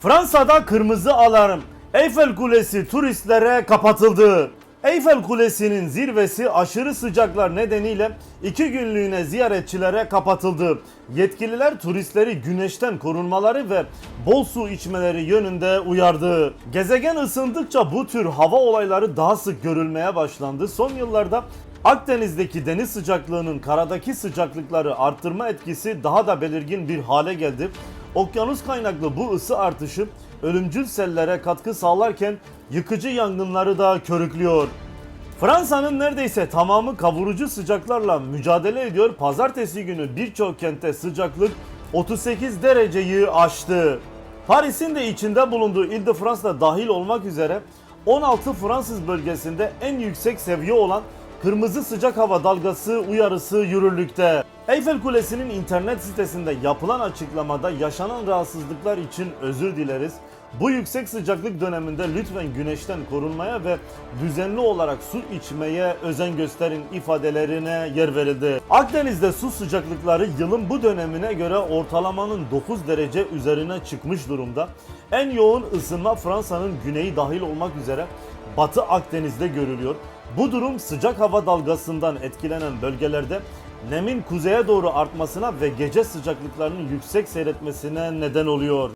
Fransa'da kırmızı alarm. Eyfel Kulesi turistlere kapatıldı. Eyfel Kulesi'nin zirvesi aşırı sıcaklar nedeniyle iki günlüğüne ziyaretçilere kapatıldı. Yetkililer turistleri güneşten korunmaları ve bol su içmeleri yönünde uyardı. Gezegen ısındıkça bu tür hava olayları daha sık görülmeye başlandı. Son yıllarda Akdeniz'deki deniz sıcaklığının karadaki sıcaklıkları arttırma etkisi daha da belirgin bir hale geldi. Okyanus kaynaklı bu ısı artışı ölümcül sellere katkı sağlarken yıkıcı yangınları da körüklüyor. Fransa'nın neredeyse tamamı kavurucu sıcaklarla mücadele ediyor. Pazartesi günü birçok kentte sıcaklık 38 dereceyi aştı. Paris'in de içinde bulunduğu Ile-de-France'da dahil olmak üzere 16 Fransız bölgesinde en yüksek seviye olan kırmızı sıcak hava dalgası uyarısı yürürlükte. Eyfel Kulesi'nin internet sitesinde yapılan açıklamada yaşanan rahatsızlıklar için özür dileriz. Bu yüksek sıcaklık döneminde lütfen güneşten korunmaya ve düzenli olarak su içmeye özen gösterin ifadelerine yer verildi. Akdeniz'de su sıcaklıkları yılın bu dönemine göre ortalamanın 9 derece üzerine çıkmış durumda. En yoğun ısınma Fransa'nın güneyi dahil olmak üzere Batı Akdeniz'de görülüyor. Bu durum sıcak hava dalgasından etkilenen bölgelerde nemin kuzeye doğru artmasına ve gece sıcaklıklarının yüksek seyretmesine neden oluyor.